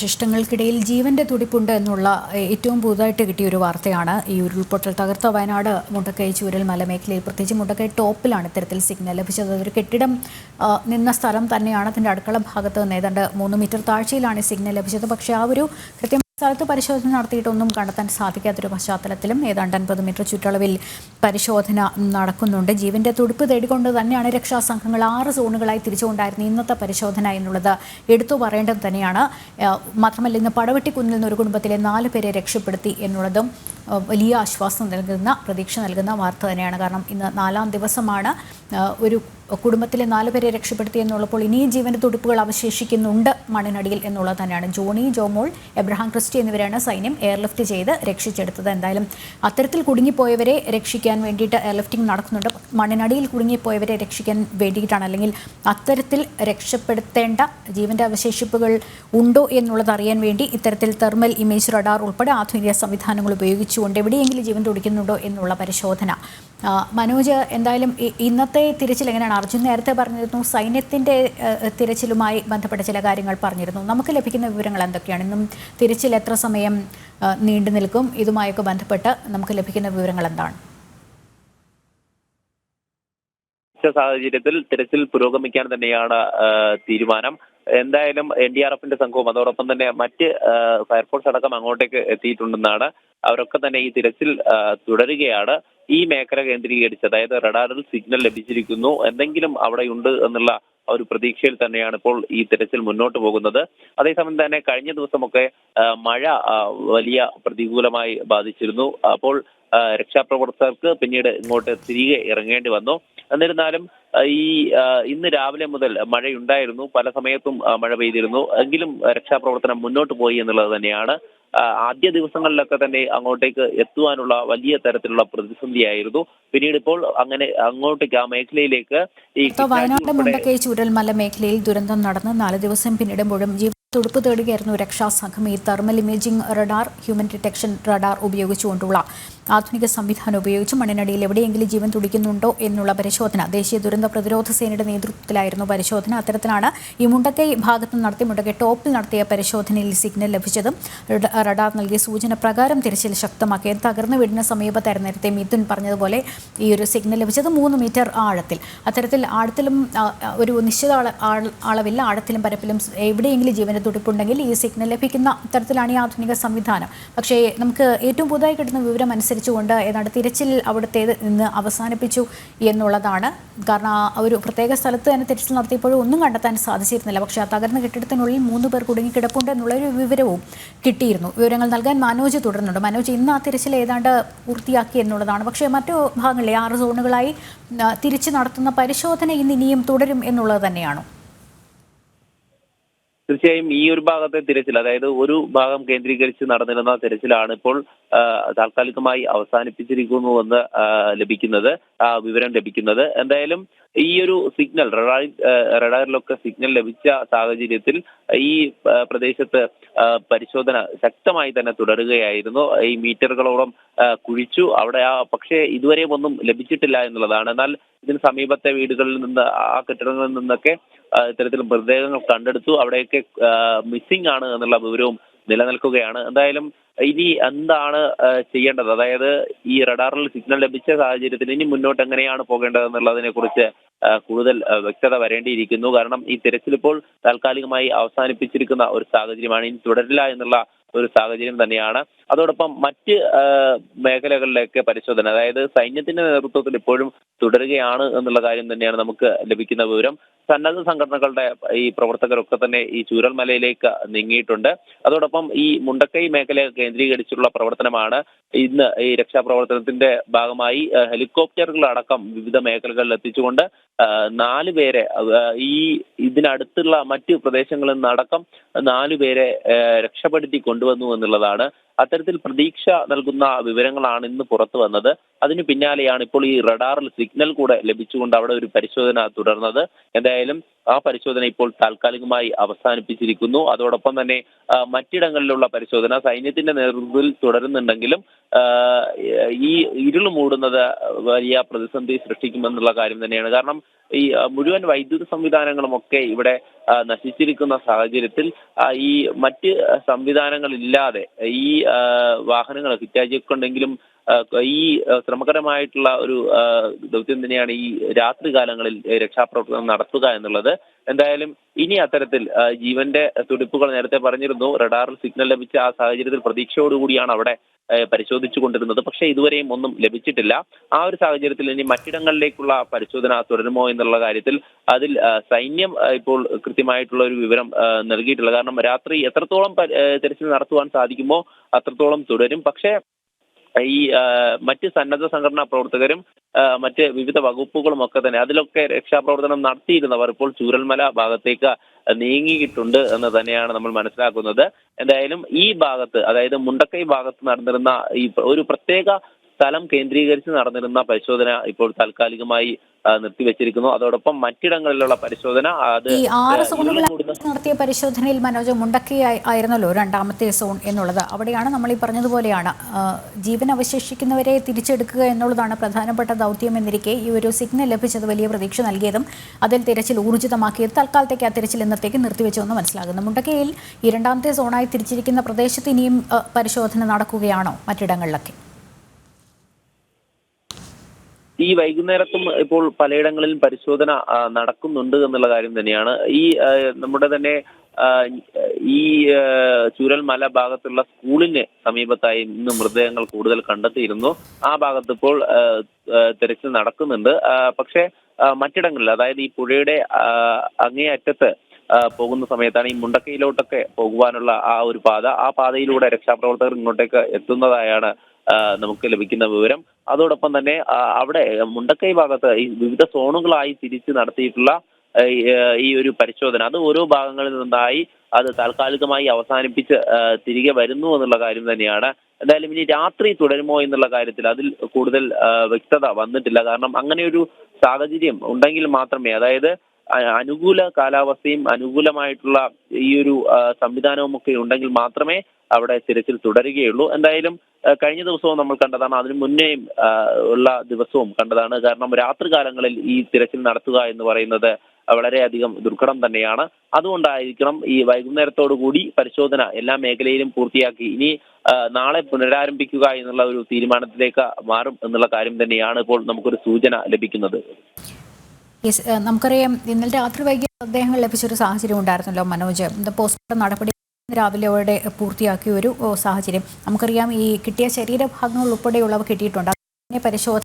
ശിഷ്ടങ്ങൾക്കിടയിൽ ജീവന്റെ തുടിപ്പുണ്ട് എന്നുള്ള ഏറ്റവും പുതുതായിട്ട് കിട്ടിയ ഒരു വാർത്തയാണ് ഈ ഉരുൾപൊട്ടൽ തകർത്ത വയനാട് മുണ്ടക്കൈ ചൂരൽ മലമേഖലയിൽ പ്രത്യേകിച്ച് മുണ്ടക്കൈ ടോപ്പിലാണ് ഇത്തരത്തിൽ സിഗ്നൽ ലഭിച്ചത്. ഒരു കെട്ടിടം നിന്ന സ്ഥലം തന്നെയാണ്. അതിന്റെ അടുക്കള ഭാഗത്ത് നിന്ന് ഏതാണ്ട് മൂന്ന് മീറ്റർ താഴ്ചയിലാണ് ഈ സിഗ്നൽ ലഭിച്ചത്. പക്ഷേ ആ ഒരു കൃത്യം സ്ഥലത്ത് പരിശോധന നടത്തിയിട്ടൊന്നും കണ്ടെത്താൻ സാധിക്കാത്തൊരു പശ്ചാത്തലത്തിലും ഏതാണ്ട് അൻപത് മീറ്റർ ചുറ്റളവിൽ പരിശോധന നടക്കുന്നുണ്ട്. ജീവന്റെ തുടിപ്പ് തേടിക്കൊണ്ട് തന്നെയാണ് രക്ഷാസംഘങ്ങൾ ആറ് സോണുകളായി തിരിച്ചുകൊണ്ടായിരുന്നു ഇന്നത്തെ പരിശോധന എന്നുള്ളത് എടുത്തു പറയേണ്ടത് തന്നെയാണ്. മാത്രമല്ല ഇന്ന് പടവെട്ടിക്കുന്നിൽ നിന്ന് ഒരു കുടുംബത്തിലെ നാല് പേരെ രക്ഷപ്പെടുത്തി എന്നുള്ളതും വലിയ ആശ്വാസം നൽകുന്ന പ്രതീക്ഷ നൽകുന്ന വാർത്ത തന്നെയാണ്. കാരണം ഇന്ന് നാലാം ദിവസമാണ് ഒരു കുടുംബത്തിലെ നാല് പേരെ രക്ഷപ്പെടുത്തി എന്നുള്ളപ്പോൾ ഇനിയും ജീവന്റെ തുടിപ്പുകൾ അവശേഷിക്കുന്നുണ്ട് മണ്ണിനടിയിൽ എന്നുള്ളത് തന്നെയാണ്. ജോണി ജോമോൾ എബ്രഹാം ക്രിസ്റ്റി എന്നിവരാണ് സൈന്യം എയർലിഫ്റ്റ് ചെയ്ത് രക്ഷിച്ചെടുത്തത്. എന്തായാലും അത്തരത്തിൽ കുടുങ്ങിപ്പോയവരെ രക്ഷിക്കാൻ വേണ്ടിയിട്ട് ലിഫ്റ്റിംഗ് നടക്കുന്നുണ്ട്. മണ്ണിനടിയിൽ കുടുങ്ങിപ്പോയവരെ രക്ഷിക്കാൻ വേണ്ടിയിട്ടാണ്. അല്ലെങ്കിൽ അത്തരത്തിൽ രക്ഷപ്പെടുത്തേണ്ട ജീവന്റെ അവശേഷിപ്പുകൾ ഉണ്ടോ എന്നുള്ളത് അറിയാൻ വേണ്ടി ഇത്തരത്തിൽ തെർമൽ ഇമേജ് റഡാർ ഉൾപ്പെടെ ആധുനിക സംവിധാനങ്ങൾ ഉപയോഗിച്ചുകൊണ്ട് എവിടെയെങ്കിലും ജീവൻ തുടിക്കുന്നുണ്ടോ എന്നുള്ള പരിശോധന. മനോജ് എന്തായാലും ഇന്നത്തെ തിരച്ചിൽ എങ്ങനെയാണ്? അർജുൻ നേരത്തെ പറഞ്ഞിരുന്നു സൈന്യത്തിന്റെ തിരച്ചിലുമായി ബന്ധപ്പെട്ട ചില കാര്യങ്ങൾ പറഞ്ഞിരുന്നു. നമുക്ക് ലഭിക്കുന്ന വിവരങ്ങൾ എന്തൊക്കെയാണ്? ഇന്നും തിരച്ചിൽ എത്ര സമയം നീണ്ടു നിൽക്കും? ഇതുമായൊക്കെ ബന്ധപ്പെട്ട് നമുക്ക് ലഭിക്കുന്ന വിവരങ്ങൾ എന്താണ്? ഉച്ച സാഹചര്യത്തിൽ തിരച്ചിൽ പുരോഗമിക്കാൻ തന്നെയാണ് തീരുമാനം. എന്തായാലും എൻ ഡി ആർ എഫിന്റെ സംഘവും അതോടൊപ്പം തന്നെ മറ്റ് ഫയർഫോഴ്സ് അടക്കം അങ്ങോട്ടേക്ക് എത്തിയിട്ടുണ്ടെന്നാണ്. അവരൊക്കെ തന്നെ ഈ തിരച്ചിൽ തുടരുകയാണ്. ഈ മേഖല കേന്ദ്രീകരിച്ച് അതായത് റഡാറിൽ സിഗ്നൽ ലഭിച്ചിരിക്കുന്നു എന്തെങ്കിലും അവിടെ ഉണ്ട് എന്നുള്ള ഒരു പ്രതീക്ഷയിൽ തന്നെയാണ് ഇപ്പോൾ ഈ തിരച്ചിൽ മുന്നോട്ട് പോകുന്നത്. അതേസമയം തന്നെ കഴിഞ്ഞ ദിവസമൊക്കെ മഴ വലിയ പ്രതികൂലമായി ബാധിച്ചിരുന്നു. അപ്പോൾ രക്ഷാപ്രവർത്തകർക്ക് പിന്നീട് ഇങ്ങോട്ട് തിരികെ ഇറങ്ങേണ്ടി വന്നു. എന്നിരുന്നാലും ഈ ഇന്ന് രാവിലെ മുതൽ മഴയുണ്ടായിരുന്നു. പല സമയത്തും മഴ പെയ്തിരുന്നു. എങ്കിലും രക്ഷാപ്രവർത്തനം മുന്നോട്ട് പോയി എന്നുള്ളത് തന്നെയാണ്. ആദ്യ ദിവസങ്ങളിലൊക്കെ തന്നെ അങ്ങോട്ടേക്ക് എത്തുവാനുള്ള വലിയ തരത്തിലുള്ള പ്രതിസന്ധിയായിരുന്നു. പിന്നീട് ഇപ്പോൾ അങ്ങനെ അങ്ങോട്ടേക്ക് ആ മേഖലയിലേക്ക് ഈ വയനാട് മുണ്ടക്കൈ ചൂരൽമല മേഖലയിൽ ദുരന്തം നടന്ന് നാല് ദിവസം പിന്നിടുമ്പോഴും തുടുപ്പ് തേടുകയായിരുന്നു രക്ഷാസംഘം. ഈ thermal imaging radar human detection radar ഉപയോഗിച്ചുകൊണ്ടുള്ള ആധുനിക സംവിധാനം ഉപയോഗിച്ച് മണ്ണിനടിയിൽ എവിടെയെങ്കിലും ജീവൻ തുടിക്കുന്നുണ്ടോ എന്നുള്ള പരിശോധന ദേശീയ ദുരന്ത പ്രതിരോധ സേനയുടെ നേതൃത്വത്തിലായിരുന്നു പരിശോധന. അത്തരത്തിലാണ് ഈ മുണ്ടക്കൈ ഭാഗത്ത് നടത്തി മുണ്ടക്കൈ ടോപ്പിൽ നടത്തിയ പരിശോധനയിൽ സിഗ്നൽ ലഭിച്ചതും റഡാർ നൽകിയ സൂചന പ്രകാരം തിരച്ചിൽ ശക്തമാക്കിയത്. തകർന്നു വീടിന് സമീപത്തായിരുന്നു നേരത്തെ മിഥുൻ പറഞ്ഞതുപോലെ ഈ ഒരു സിഗ്നൽ ലഭിച്ചത് മൂന്ന് മീറ്റർ ആഴത്തിൽ. അത്തരത്തിൽ ആഴത്തിലും ഒരു നിശ്ചിത അളവില്ല ആഴത്തിലും പരപ്പിലും എവിടെയെങ്കിലും ജീവന തുടിപ്പുണ്ടെങ്കിൽ ഈ സിഗ്നൽ ലഭിക്കുന്ന തരത്തിലാണ് ഈ ആധുനിക സംവിധാനം. പക്ഷേ നമുക്ക് ഏറ്റവും പുതുതായി കിട്ടുന്ന വിവരം അനുസരിച്ചുകൊണ്ട് ഏതാണ്ട് തിരച്ചിൽ അവിടുത്തെ നിന്ന് അവസാനിപ്പിച്ചു എന്നുള്ളതാണ്. കാരണം ഒരു പ്രത്യേക സ്ഥലത്ത് തന്നെ തിരച്ചിൽ നടത്തിയപ്പോഴും ഒന്നും കണ്ടെത്താൻ സാധിച്ചിരുന്നില്ല. പക്ഷേ ആ തകർന്ന കെട്ടിടത്തിനുള്ളിൽ മൂന്ന് പേർ കുടുങ്ങിക്കിടപ്പുണ്ട് എന്നുള്ള ഒരു വിവരവും കിട്ടിയിരുന്നു. വിവരങ്ങൾ നൽകാൻ മനോജ് തുടരുന്നുണ്ട്. മനോജ് ഇന്ന് ആ തിരച്ചിൽ ഏതാണ്ട് പൂർത്തിയാക്കി എന്നുള്ളതാണ്. പക്ഷേ മറ്റു ഭാഗങ്ങളിലെ ആറ് സോണുകളായി തിരിച്ചു നടത്തുന്ന പരിശോധന ഇന്ന് ഇനിയും തുടരും എന്നുള്ളത് തന്നെയാണോ. തീർച്ചയായും ഈ ഒരു ഭാഗത്തെ തിരച്ചിൽ അതായത് ഒരു ഭാഗം കേന്ദ്രീകരിച്ച് നടന്നിരുന്ന തിരച്ചിലാണ് ഇപ്പോൾ താൽക്കാലികമായി അവസാനിപ്പിച്ചിരിക്കുന്നുവെന്ന് ലഭിക്കുന്നത് വിവരം ലഭിക്കുന്നത്. എന്തായാലും ഈ ഒരു സിഗ്നൽ റഡാറിൽ റഡാറിലൊക്കെ സിഗ്നൽ ലഭിച്ച സാഹചര്യത്തിൽ ഈ പ്രദേശത്ത് പരിശോധന ശക്തമായി തന്നെ തുടരുകയായിരുന്നു. ഈ മീറ്ററുകളോളം കുഴിച്ചു. അവിടെ ആ പക്ഷേ ഇതുവരെയും ഒന്നും ലഭിച്ചിട്ടില്ല എന്നുള്ളതാണ്. എന്നാൽ ഇതിന് സമീപത്തെ വീടുകളിൽ നിന്ന് ആ കെട്ടിടങ്ങളിൽ നിന്നൊക്കെ ഇത്തരത്തിൽ മൃതദേഹങ്ങൾ കണ്ടെടുത്തു. അവിടെയൊക്കെ മിസ്സിംഗ് ആണ് എന്നുള്ള വിവരവും നിലനിൽക്കുകയാണ്. എന്തായാലും ഇനി എന്താണ് ചെയ്യേണ്ടത്? അതായത് ഈ റഡാറിൽ സിഗ്നൽ ലഭിച്ച സാഹചര്യത്തിൽ ഇനി മുന്നോട്ട് എങ്ങനെയാണ് പോകേണ്ടത് എന്നുള്ളതിനെ കുറിച്ച് കൂടുതൽ വ്യക്തത വരേണ്ടിയിരിക്കുന്നു. കാരണം ഈ തിരച്ചിൽ ഇപ്പോൾ താൽക്കാലികമായി അവസാനിപ്പിച്ചിരിക്കുന്ന ഒരു സാഹചര്യമാണ്. ഇനി തുടരില്ല എന്നുള്ള ഒരു സാഹചര്യം തന്നെയാണ്. അതോടൊപ്പം മറ്റ് മേഖലകളിലേക്ക് പരിശോധന അതായത് സൈന്യത്തിന്റെ നേതൃത്വത്തിൽ ഇപ്പോഴും തുടരുകയാണ് എന്നുള്ള കാര്യം തന്നെയാണ് നമുക്ക് ലഭിക്കുന്ന വിവരം. സന്നദ്ധ സംഘടനകളുടെ ഈ പ്രവർത്തകരൊക്കെ തന്നെ ഈ ചൂരൽമലയിലേക്ക് നീങ്ങിയിട്ടുണ്ട്. അതോടൊപ്പം ഈ മുണ്ടക്കൈ മേഖല കേന്ദ്രീകരിച്ചുള്ള പ്രവർത്തനമാണ് ഇന്ന് ഈ രക്ഷാപ്രവർത്തനത്തിന്റെ ഭാഗമായി ഹെലികോപ്റ്ററുകളടക്കം വിവിധ മേഖലകളിൽ എത്തിച്ചുകൊണ്ട് നാല് പേരെ ഈ ഇതിനടുത്തുള്ള മറ്റ് പ്രദേശങ്ങളിൽ നിന്നടക്കം നാലു പേരെ രക്ഷപ്പെടുത്തി കൊണ്ടുവന്നു എന്നുള്ളതാണ് അത്തരത്തിൽ പ്രതീക്ഷ നൽകുന്ന വിവരങ്ങളാണ് ഇന്ന് പുറത്തു വന്നത്. അതിന് പിന്നാലെയാണ് ഇപ്പോൾ ഈ റഡാറിൽ സിഗ്നൽ കൂടെ ലഭിച്ചുകൊണ്ട് അവിടെ ഒരു പരിശോധന തുടർന്നത്. എന്തായാലും ആ പരിശോധന ഇപ്പോൾ താൽക്കാലികമായി അവസാനിപ്പിച്ചിരിക്കുന്നു. അതോടൊപ്പം തന്നെ മറ്റിടങ്ങളിലുള്ള പരിശോധന സൈന്യത്തിന്റെ നേതൃത്വത്തിൽ തുടരുന്നുണ്ടെങ്കിലും ഈ ഇരുൾ മൂടുന്നത് വലിയ പ്രതിസന്ധി സൃഷ്ടിക്കുമെന്നുള്ള കാര്യം തന്നെയാണ്. കാരണം ഈ മുഴുവൻ വൈദ്യുത സംവിധാനങ്ങളും ഒക്കെ ഇവിടെ നശിച്ചിരിക്കുന്ന സാഹചര്യത്തിൽ ഈ മറ്റ് സംവിധാനങ്ങളില്ലാതെ ഈ വാഹനങ്ങൾ ഹിറ്റാജിയൊക്കെ ഉണ്ടെങ്കിലും ഈ ശ്രമകരമായിട്ടുള്ള ഒരു ദൗത്യം തന്നെയാണ് ഈ രാത്രി കാലങ്ങളിൽ രക്ഷാപ്രവർത്തനം നടത്തുക എന്നുള്ളത്. എന്തായാലും ഇനി അത്തരത്തിൽ ജീവന്റെ തുടിപ്പുകൾ നേരത്തെ പറഞ്ഞിരുന്നു. റഡാറിൽ സിഗ്നൽ ലഭിച്ച ആ സാഹചര്യത്തിൽ പ്രതീക്ഷയോടുകൂടിയാണ് അവിടെ പരിശോധിച്ചു കൊണ്ടിരുന്നത്. പക്ഷേ ഇതുവരെയും ഒന്നും ലഭിച്ചിട്ടില്ല. ആ ഒരു സാഹചര്യത്തിൽ ഇനി മറ്റിടങ്ങളിലേക്കുള്ള പരിശോധന തുടരുമോ എന്നുള്ള കാര്യത്തിൽ അതിൽ സൈന്യം ഇപ്പോൾ കൃത്യമായിട്ടുള്ള ഒരു വിവരം നൽകിയിട്ടില്ല. കാരണം രാത്രി എത്രത്തോളം തെരച്ചിൽ നടത്തുവാൻ സാധിക്കുമോ അത്രത്തോളം തുടരും. പക്ഷേ ഈ മറ്റ് സന്നദ്ധ സംഘടനാ പ്രവർത്തകരും മറ്റ് വിവിധ വകുപ്പുകളും ഒക്കെ തന്നെ അതിലൊക്കെ രക്ഷാപ്രവർത്തനം നടത്തിയിരുന്നവർ ഇപ്പോൾ ചൂരൽമല ഭാഗത്തേക്ക് നീങ്ങിയിട്ടുണ്ട് എന്ന് തന്നെയാണ് നമ്മൾ മനസ്സിലാക്കുന്നത്. എന്തായാലും ഈ ഭാഗത്ത് അതായത് മുണ്ടക്കൈ ഭാഗത്ത് നടന്നിരുന്ന ഈ ഒരു പ്രത്യേക സ്ഥലം കേന്ദ്രീകരിച്ച് നടന്നിരുന്ന പരിശോധന ഇപ്പോൾ താൽക്കാലികമായി നിർത്തിവെച്ചിരിക്കുന്നു. അതോടൊപ്പം മറ്റിടങ്ങളിലുള്ള പരിശോധന അത് ഈ ആറ് സോണുകളിൽ നടത്തിയ പരിശോധനയിൽ മനോജ് മുണ്ടക്കി ആയിരുന്നല്ലോ രണ്ടാമത്തെ സോൺ എന്നുള്ളത്. അവിടെയാണ് നമ്മൾ ഈ പറഞ്ഞതുപോലെയാണ് ജീവൻ അവശേഷിക്കുന്നവരെ തിരിച്ചെടുക്കുക എന്നുള്ളതാണ് പ്രധാനപ്പെട്ട ദൗത്യം എന്നിരിക്കെ ഈ ഒരു സിഗ്നൽ ലഭിച്ചത് വലിയ പ്രതീക്ഷ നൽകിയതും അതിൽ തിരച്ചിൽ ഊർജിതമാക്കിയത് തൽക്കാലത്തേക്ക് ആ തിരച്ചിൽ ഇന്നത്തേക്ക് നിർത്തിവെച്ചുവെന്ന് മനസ്സിലാകുന്നു. മുണ്ടക്കയിൽ ഈ രണ്ടാമത്തെ സോണായി തിരിച്ചിരിക്കുന്ന പ്രദേശത്ത് ഇനിയും പരിശോധന നടക്കുകയാണോ മറ്റിടങ്ങളിലൊക്കെ? ഈ വൈകുന്നേരത്തും ഇപ്പോൾ പലയിടങ്ങളിലും പരിശോധന നടക്കുന്നുണ്ട് എന്നുള്ള കാര്യം തന്നെയാണ്. ഈ നമ്മുടെ തന്നെ ഈ ചുരൽ മല ഭാഗത്തുള്ള സ്കൂളിന് സമീപത്തായി ഇന്ന് മൃതദേഹങ്ങൾ കൂടുതൽ കണ്ടെത്തിയിരുന്നു. ആ ഭാഗത്ത് ഇപ്പോൾ തെരച്ചിൽ നടക്കുന്നുണ്ട്. പക്ഷെ മറ്റിടങ്ങളിൽ അതായത് ഈ പുഴയുടെ അങ്ങേയറ്റത്ത് പോകുന്ന സമയത്താണ് ഈ മുണ്ടക്കയിലോട്ടൊക്കെ പോകുവാനുള്ള ആ ഒരു പാത. ആ പാതയിലൂടെ രക്ഷാപ്രവർത്തകർ ഇങ്ങോട്ടേക്ക് എത്തുന്നതായാണ് നമുക്ക് ലഭിക്കുന്ന വിവരം. അതോടൊപ്പം തന്നെ അവിടെ മുണ്ടക്കൈ ഭാഗത്ത് ഈ വിവിധ സോണുകളായി തിരിച്ച് നടത്തിയിട്ടുള്ള ഈ, ഒരു പരിശോധന. അത് ഓരോ ഭാഗങ്ങളിൽ നിന്നായി അത് താൽക്കാലികമായി അവസാനിപ്പിച്ച് തിരികെ വരുന്നു എന്നുള്ള കാര്യം തന്നെയാണ്. എന്തായാലും ഇനി രാത്രി തുടരുമോ എന്നുള്ള കാര്യത്തിൽ അതിൽ കൂടുതൽ വ്യക്തത വന്നിട്ടില്ല. കാരണം അങ്ങനെ ഒരു സാഹചര്യം ഉണ്ടെങ്കിൽ മാത്രമേ അതായത് അനുകൂല കാലാവസ്ഥയും അനുകൂലമായിട്ടുള്ള ഈ ഒരു സംവിധാനവും ഒക്കെ ഉണ്ടെങ്കിൽ മാത്രമേ അവിടെ തിരച്ചിൽ തുടരുകയുള്ളൂ. എന്തായാലും കഴിഞ്ഞ ദിവസവും നമ്മൾ കണ്ടതാണ് അതിനു മുന്നേയും ഉള്ള ദിവസവും കണ്ടതാണ്. കാരണം രാത്രികാലങ്ങളിൽ ഈ തിരച്ചിൽ നടത്തുക എന്ന് പറയുന്നത് വളരെയധികം ദുർഘടം തന്നെയാണ്. അതുകൊണ്ടായിരിക്കണം ഈ കൂടി പരിശോധന എല്ലാ മേഖലയിലും പൂർത്തിയാക്കി ഇനി നാളെ പുനരാരംഭിക്കുക എന്നുള്ള ഒരു തീരുമാനത്തിലേക്ക് മാറും എന്നുള്ള കാര്യം തന്നെയാണ് ഇപ്പോൾ നമുക്കൊരു സൂചന ലഭിക്കുന്നത്. നമുക്കറിയാം ഇന്നലെ രാത്രി വൈകി അദ്ദേഹം ലഭിച്ച ഒരു സാഹചര്യം ഉണ്ടായിരുന്നല്ലോ മനോജ്. പോസ്റ്റ്മോർട്ടം നടപടി രാവിലെയോടെ പൂർത്തിയാക്കിയ ഒരു സാഹചര്യം. നമുക്കറിയാം ഈ കിട്ടിയ ശരീരഭാഗങ്ങൾ ഉൾപ്പെടെയുള്ളവ കിട്ടിയിട്ടുണ്ട്. അതിനെ പരിശോധന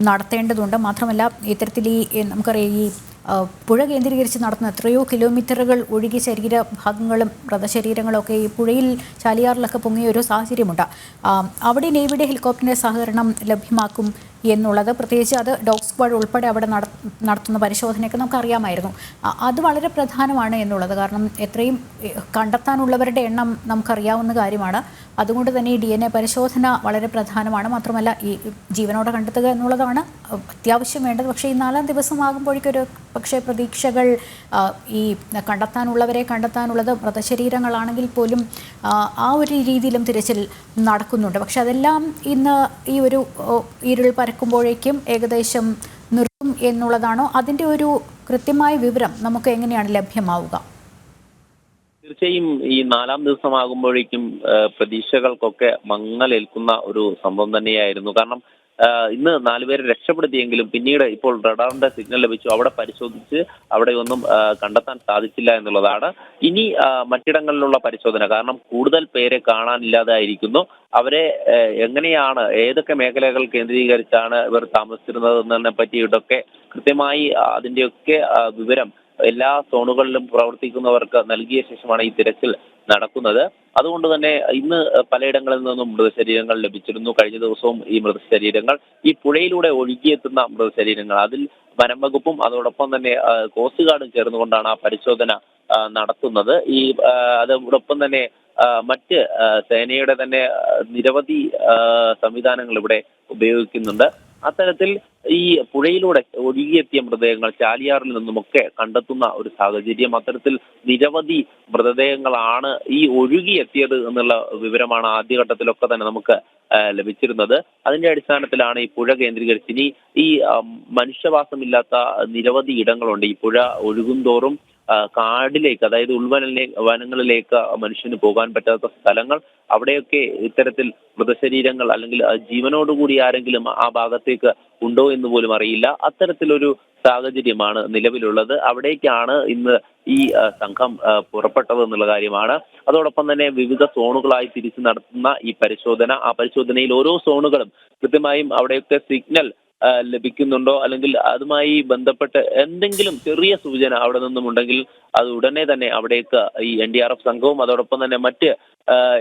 നടത്തേണ്ടതുണ്ട്. മാത്രമല്ല ഇത്തരത്തിൽ ഈ നമുക്കറിയാം ഈ പുഴ കേന്ദ്രീകരിച്ച് നടത്തുന്ന എത്രയോ കിലോമീറ്ററുകൾ ഒഴുകി ശരീരഭാഗങ്ങളും മൃതശരീരങ്ങളും ഒക്കെ ഈ പുഴയിൽ ചാലിയാറിലൊക്കെ പൊങ്ങിയ ഒരു സാഹചര്യമുണ്ട്. അവിടെ നേവിയുടെ ഹെലികോപ്റ്ററിന്റെ സഹകരണം ലഭ്യമാക്കും എന്നുള്ളത് പ്രത്യേകിച്ച് അത് ഡോഗ് സ്ക്വാഡ് ഉൾപ്പെടെ അവിടെ നടത്തുന്ന പരിശോധനയൊക്കെ നമുക്കറിയാമായിരുന്നു. അത് വളരെ പ്രധാനമാണ് എന്നുള്ളത്. കാരണം എത്രയും കണ്ടെത്താനുള്ളവരുടെ എണ്ണം നമുക്കറിയാവുന്ന കാര്യമാണ്. അതുകൊണ്ട് തന്നെ ഈ ഡി എൻ എ പരിശോധന വളരെ പ്രധാനമാണ്. മാത്രമല്ല ഈ ജീവനോടെ കണ്ടെത്തുക എന്നുള്ളതാണ് അത്യാവശ്യം വേണ്ടത്. പക്ഷേ ഈ നാലാം ദിവസമാകുമ്പോഴേക്കൊരു പക്ഷേ പ്രതീക്ഷകൾ ഈ കണ്ടെത്താനുള്ളവരെ കണ്ടെത്താനുള്ളത് മൃതശരീരങ്ങളാണെങ്കിൽ പോലും ആ, ഒരു രീതിയിലും തിരച്ചിൽ നടക്കുന്നുണ്ട്. പക്ഷെ അതെല്ലാം ഇന്ന് ഈ ഒരു ഇരുൾ പരക്കുമ്പോഴേക്കും ഏകദേശം നിർത്തും എന്നുള്ളതാണോ? അതിന്റെ ഒരു കൃത്യമായ വിവരം നമുക്ക് എങ്ങനെയാണ് ലഭ്യമാവുക? തീർച്ചയായും ഈ നാലാം ദിവസമാകുമ്പോഴേക്കും പ്രതീക്ഷകൾക്കൊക്കെ മങ്ങലേൽക്കുന്ന ഒരു സംഭവം തന്നെയായിരുന്നു. കാരണം ഇന്ന് നാലുപേരെ രക്ഷപ്പെടുത്തിയെങ്കിലും പിന്നീട് ഇപ്പോൾ റഡാറിന്റെ സിഗ്നൽ ലഭിച്ചു. അവിടെ പരിശോധിച്ച് അവിടെ ഒന്നും കണ്ടെത്താൻ സാധിച്ചില്ല എന്നുള്ളതാണ്. ഇനി മറ്റിടങ്ങളിലുള്ള പരിശോധന. കാരണം കൂടുതൽ പേരെ കാണാനില്ലാതായിരിക്കുന്നു. അവരെ എങ്ങനെയാണ് ഏതൊക്കെ മേഖലകൾ കേന്ദ്രീകരിച്ചാണ് ഇവർ താമസിച്ചിരുന്നത് എന്നതിനെ പറ്റിയിട്ടൊക്കെ കൃത്യമായി അതിന്റെയൊക്കെ വിവരം എല്ലാ സോണുകളിലും പ്രവർത്തിക്കുന്നവർക്ക് നൽകിയ ശേഷമാണ് ഈ തിരച്ചിൽ നടക്കുന്നത്. അതുകൊണ്ട് തന്നെ ഇന്ന് പലയിടങ്ങളിൽ നിന്നും മൃതശരീരങ്ങൾ ലഭിച്ചിരുന്നു. കഴിഞ്ഞ ദിവസവും ഈ മൃതശരീരങ്ങൾ ഈ പുഴയിലൂടെ ഒഴുകിയെത്തുന്ന മൃതശരീരങ്ങൾ അതിൽ വനം വകുപ്പും അതോടൊപ്പം തന്നെ കോസ്റ്റ് ഗാർഡും ചേർന്നുകൊണ്ടാണ് ആ പരിശോധന നടത്തുന്നത്. ഈ അതോടൊപ്പം തന്നെ മറ്റ് സേനയുടെ തന്നെ നിരവധി സംവിധാനങ്ങൾ ഇവിടെ ഉപയോഗിക്കുന്നുണ്ട്. അത്തരത്തിൽ ഈ പുഴയിലൂടെ ഒഴുകിയെത്തിയ മൃതദേഹങ്ങൾ ചാലിയാറിൽ നിന്നുമൊക്കെ കണ്ടെത്തുന്ന ഒരു സാഹചര്യം അത്തരത്തിൽ നിരവധി മൃതദേഹങ്ങളാണ് ഈ ഒഴുകിയെത്തിയത് എന്നുള്ള വിവരമാണ് ആദ്യഘട്ടത്തിലൊക്കെ തന്നെ നമുക്ക് ലഭിച്ചിരുന്നത്. അതിന്റെ അടിസ്ഥാനത്തിലാണ് ഈ പുഴ കേന്ദ്രീകരിച്ച് ഇനി ഈ മനുഷ്യവാസമില്ലാത്ത നിരവധി ഇടങ്ങളുണ്ട്. ഈ പുഴ ഒഴുകുന്തോറും ആ, കാടിലേക്ക് അതായത് ഉൾവനലെ വനങ്ങളിലേക്ക് മനുഷ്യന് പോകാൻ പറ്റാത്ത സ്ഥലങ്ങൾ അവിടെയൊക്കെ ഇത്തരത്തിൽ മൃതശരീരങ്ങൾ അല്ലെങ്കിൽ ജീവനോടുകൂടി ആരെങ്കിലും ആ ഭാഗത്തേക്ക് ഉണ്ടോ എന്ന് പോലും അറിയില്ല. അത്തരത്തിലൊരു സാഹചര്യമാണ് നിലവിലുള്ളത്. അവിടേക്കാണ് ഇന്ന് ഈ സംഘം പുറപ്പെട്ടത് എന്നുള്ള കാര്യമാണ്. അതോടൊപ്പം തന്നെ വിവിധ സോണുകളായി തിരിച്ചു നടത്തുന്ന ഈ പരിശോധന ആ പരിശോധനയിൽ ഓരോ സോണുകളും കൃത്യമായും അവിടെയൊക്കെ സിഗ്നൽ ലഭിക്കുന്നുണ്ടോ? അല്ലെങ്കിൽ അതുമായി ബന്ധപ്പെട്ട് എന്തെങ്കിലും ചെറിയ സൂചന അവിടെ നിന്നും ഉണ്ടെങ്കിൽ അത് ഉടനെ തന്നെ അവിടേക്ക് ഈ എൻ ഡി ആർ എഫ് സംഘവും അതോടൊപ്പം തന്നെ മറ്റ്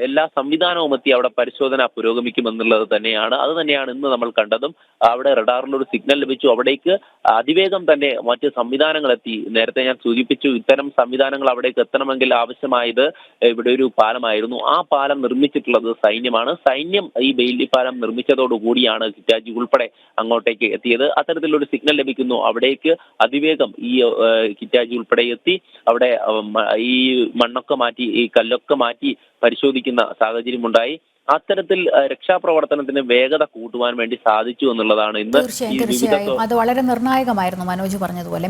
എല്ലാ സംവിധാനവും എത്തി അവിടെ പരിശോധന പുരോഗമിക്കുമെന്നുള്ളത് തന്നെയാണ്. അത് തന്നെയാണ് ഇന്ന് നമ്മൾ കണ്ടതും. അവിടെ റഡാറിൽ ഒരു സിഗ്നൽ ലഭിച്ചു. അവിടേക്ക് അതിവേഗം തന്നെ മറ്റ് സംവിധാനങ്ങൾ എത്തി. നേരത്തെ ഞാൻ സൂചിപ്പിച്ചു ഇത്തരം സംവിധാനങ്ങൾ അവിടേക്ക് എത്തണമെങ്കിൽ ആവശ്യമായത് ഇവിടെ ഒരു പാലമായിരുന്നു. ആ പാലം നിർമ്മിച്ചിട്ടുള്ളത് സൈന്യമാണ്. സൈന്യം ഈ ബെയിലി പാലം നിർമ്മിച്ചതോടുകൂടിയാണ് കിറ്റാജി ഉൾപ്പെടെ അങ്ങോട്ടേക്ക് എത്തിയത്. അത്തരത്തിലൊരു സിഗ്നൽ ലഭിക്കുന്നു. അവിടേക്ക് അതിവേഗം ഈ കിറ്റാജി ഉൾപ്പെടെ എത്തി. അവിടെ ഈ മണ്ണൊക്കെ മാറ്റി ഈ കല്ലൊക്കെ മാറ്റി പരിശോധിക്കുന്ന സാഹചര്യമുണ്ടായി. അത്തരത്തിൽ രക്ഷാപ്രവർത്തനത്തിന് വേഗത കൂട്ടുവാൻ വേണ്ടി സാധിച്ചു എന്നുള്ളതാണ് ഇന്ന് അത് വളരെ നിർണായകമായിരുന്നു മനോജ് പറഞ്ഞതുപോലെ.